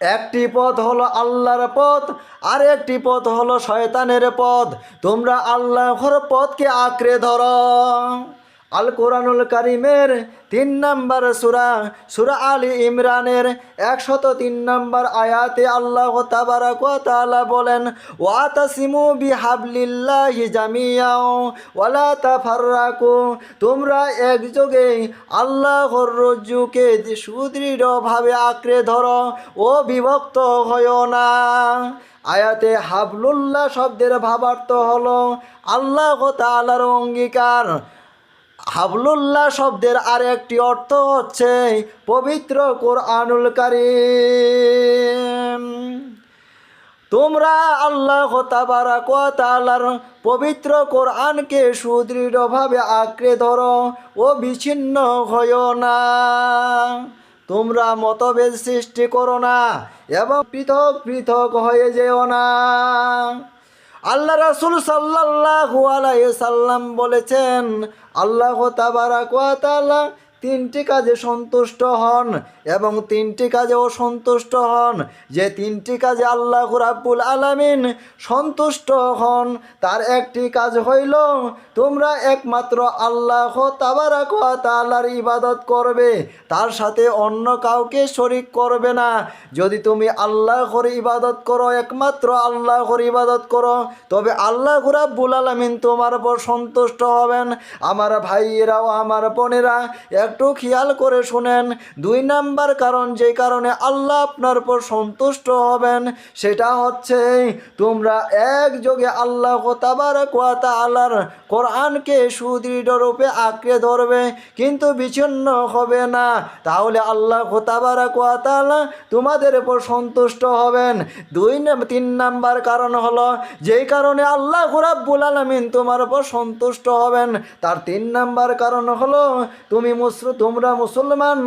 একটি পথ হলো আল্লাহর পথ, আর একটি পথ হলো শয়তানের পথ। তোমরা আল্লাহর পথকে আঁকড়ে ধরো। আল কোরআনুল কারিমের তিন নম্বর সুরা সুরা আলী ইমরানের একশত তিন নম্বর আয়াতে আল্লাহ তাবারাক ওয়া তাআলা বলেন, ওয়াতাসিমু বিহাবলিল্লাহি জামিয়াও ওয়ালা তাফাররাকু। তোমরা একযোগে আল্লাহর রজ্জুকে সুদৃঢ়ভাবে আঁকড়ে ধরো ও বিভক্ত হয়ো না। আয়াতে হাবলুল্লাহ শব্দের ভাবার্থ হলো আল্লাহ তাআলার অঙ্গীকার। হাবলুল্লাহ শব্দের আর একটি অর্থ হচ্ছে পবিত্র কোরআনুল কারীম। তোমরা আল্লাহ তাআলার পবিত্র কোরআনকে সুদৃঢ়ভাবে আঁকড়ে ধরো ও বিচ্ছিন্ন হইও না। তোমরা মতভেদ সৃষ্টি করো না এবং পৃথক পৃথক হয়ে যেও না। আল্লাহ রাসুল সাল্লাহ সাল্লাম বলেছেন আল্লাহ তাবারাক ওয়া তাআলা তিনটি কাজে সন্তুষ্ট হন এবং তিনটি কাজে অসন্তুষ্ট হন। যে তিনটি কাজে আল্লাহ রাব্বুল আলামিন সন্তুষ্ট হন, তার একটি কাজ হইল, তোমরা একমাত্র আল্লাহ তাবারাক ইবাদত করবে, তার সাথে অন্য কাউকে শরিক করবে না। যদি তুমি আল্লাহর ইবাদত করো, একমাত্র আল্লাহর ইবাদত করো, তবে আল্লাহ রাব্বুল আলামিন তোমার উপর সন্তুষ্ট হবেন। আমার ভাইয়েরা ও আমার বোনেরা একটু খেয়াল করে শুনেন। দুই নাম্বার কারণ যে কারণে আল্লাহ আপনার উপর সন্তুষ্ট হবেন, সেটা হচ্ছে তোমরা একযোগে আল্লাহ তাবারাক ওয়া তাআলার কোরআনকে সুদৃঢ় রূপে আঁকড়ে ধরবে, কিন্তু বিচ্ছিন্ন হবে না। তাহলে আল্লাহ তাবারাক ওয়া তাআলা তোমাদের উপর সন্তুষ্ট হবেন। দুই তিন নাম্বার কারণ হলো, যেই কারণে আল্লাহ রাব্বুল আলামিন তোমার উপর সন্তুষ্ট হবেন, তার তিন নাম্বার কারণ হলো, তুমি মুসল তোমরা মুসলমান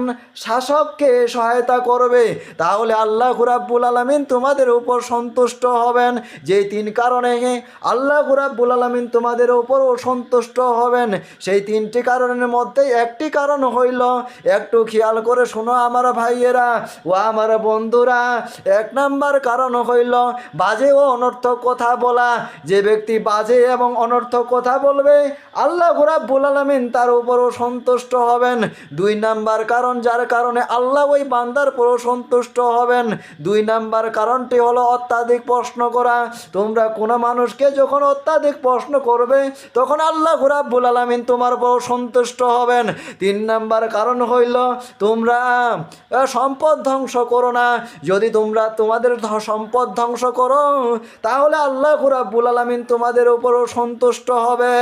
শাসককে সহায়তা করবে, তাহলে আল্লাহ রাব্বুল আলামিন তোমাদের উপর সন্তুষ্ট হবেন। যেই তিন কারণে আল্লাহ রাব্বুল আলামিন তোমাদের উপর সন্তুষ্ট হবেন, সেই তিনটি কারণের মধ্যে একটি কারণ হইল, একটু খেয়াল করে শোনো আমার ভাইয়েরা ও আমার বন্ধুরা। এক নাম্বার কারণ হইল, বাজে ও অনর্থক কথা বলা। যে ব্যক্তি বাজে এবং অনর্থক কথা বলবে, আল্লাহ রাব্বুল আলামিন তার উপরও সন্তুষ্ট হবেন। দুই নাম্বার কারণ, যার কারণে আল্লাহ ওই বান্দার পরও সন্তুষ্ট হবেন। দুই নাম্বার কারণটি হলো অত্যাধিক প্রশ্ন করা। তোমরা কোনো মানুষকে যখন অত্যাধিক প্রশ্ন করবে, তখন আল্লাহ রাব্বুল আলামিন তোমার উপর সন্তুষ্ট হবেন। তিন নাম্বার কারণ হইল, তোমরা সম্পদ ধ্বংস করো না। যদি তোমরা তোমাদের সম্পদ ধ্বংস করো, তাহলে আল্লাহ রাব্বুল আলামিন তোমাদের উপরও সন্তুষ্ট হবে।